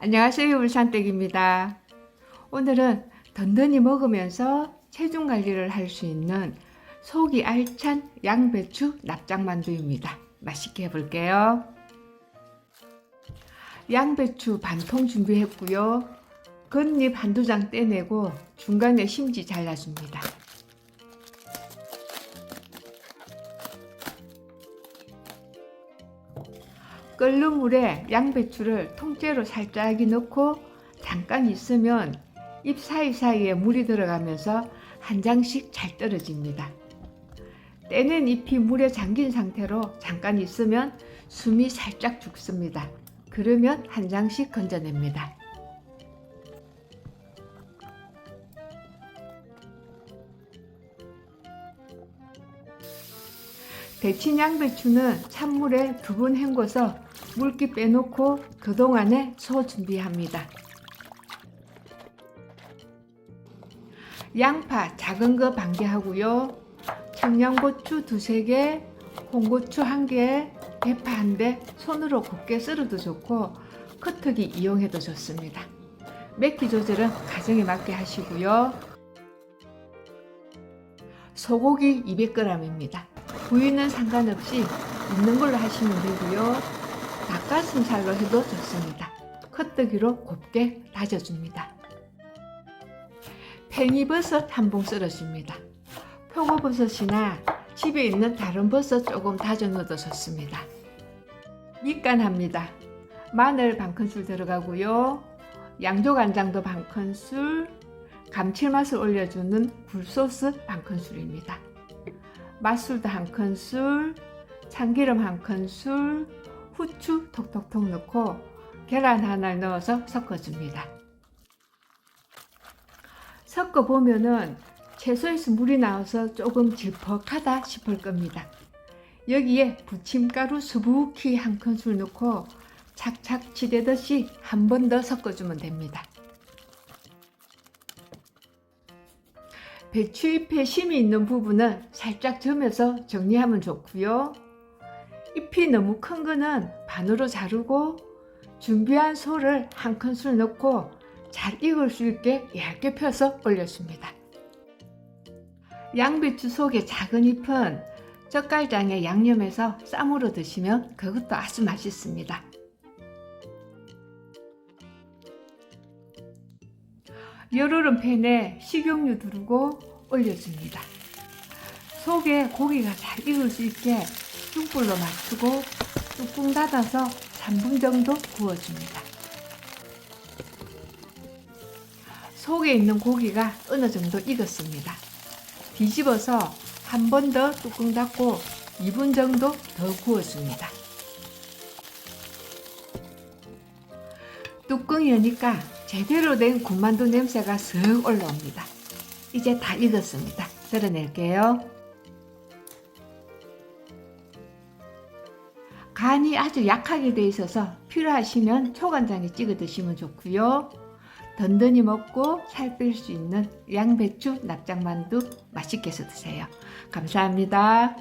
안녕하세요. 울산댁입니다. 오늘은 든든히 먹으면서 체중 관리를 할 수 있는 속이 알찬 양배추 납작만두입니다. 맛있게 해볼게요. 양배추 반통 준비했고요. 겉잎 한두 장 떼내고 중간에 심지 잘라줍니다. 끓는 물에 양배추를 통째로 살짝 넣고 잠깐 있으면 잎 사이사이에 물이 들어가면서 한 장씩 잘 떨어집니다. 떼낸 잎이 물에 잠긴 상태로 잠깐 있으면 숨이 살짝 죽습니다. 그러면 한 장씩 건져냅니다. 데친 양배추는 찬물에 두 번 헹궈서 물기 빼놓고 그동안에 소 준비합니다. 양파 작은 거 반 개 하고요. 청양고추 두세 개, 홍고추 한 개, 대파 한 대 손으로 곱게 썰어도 좋고 커터기 이용해도 좋습니다. 맵기 조절은 가정에 맞게 하시고요. 소고기 200g입니다. 부위는 상관없이 있는 걸로 하시면 되고요. 닭가슴살로 해도 좋습니다. 커터기로 곱게 다져줍니다. 팽이버섯 한 봉 썰어줍니다. 표고버섯이나 집에 있는 다른 버섯 조금 다져 넣어도 좋습니다. 밑간합니다. 마늘 반 큰술 들어가고요. 양조간장도 반 큰술, 감칠맛을 올려주는 굴소스 반 큰술입니다. 맛술도 한 큰술, 참기름 한 큰술, 후추 톡톡톡 넣고 계란 하나를 넣어서 섞어줍니다. 섞어 보면은 채소에서 물이 나와서 조금 질퍽하다 싶을 겁니다. 여기에 부침가루 수북히 한 큰술 넣고 착착 치대듯이 한 번 더 섞어주면 됩니다. 배추잎에 심이 있는 부분은 살짝 점여서 정리하면 좋고요. 잎이 너무 큰 거는 반으로 자르고 준비한 소를 한 큰술 넣고 잘 익을 수 있게 얇게 펴서 올렸습니다. 양배추 속의 작은 잎은 젓갈장에 양념해서 쌈으로 드시면 그것도 아주 맛있습니다. 열오른 팬에 식용유 두르고 올려줍니다. 속에 고기가 잘 익을 수 있게 뚝불로 맞추고 뚜껑 닫아서 3분 정도 구워줍니다. 속에 있는 고기가 어느 정도 익었습니다. 뒤집어서 한 번 더 뚜껑 닫고 2분 정도 더 구워줍니다. 뚜껑 여니까 제대로 된 군만두 냄새가 쓱 올라옵니다. 이제 다 익었습니다. 썰어낼게요. 간이 아주 약하게 돼 있어서 필요하시면 초간장에 찍어 드시면 좋고요. 든든히 먹고 살 뺄 수 있는 양배추 납작만두 맛있게 해서 드세요. 감사합니다.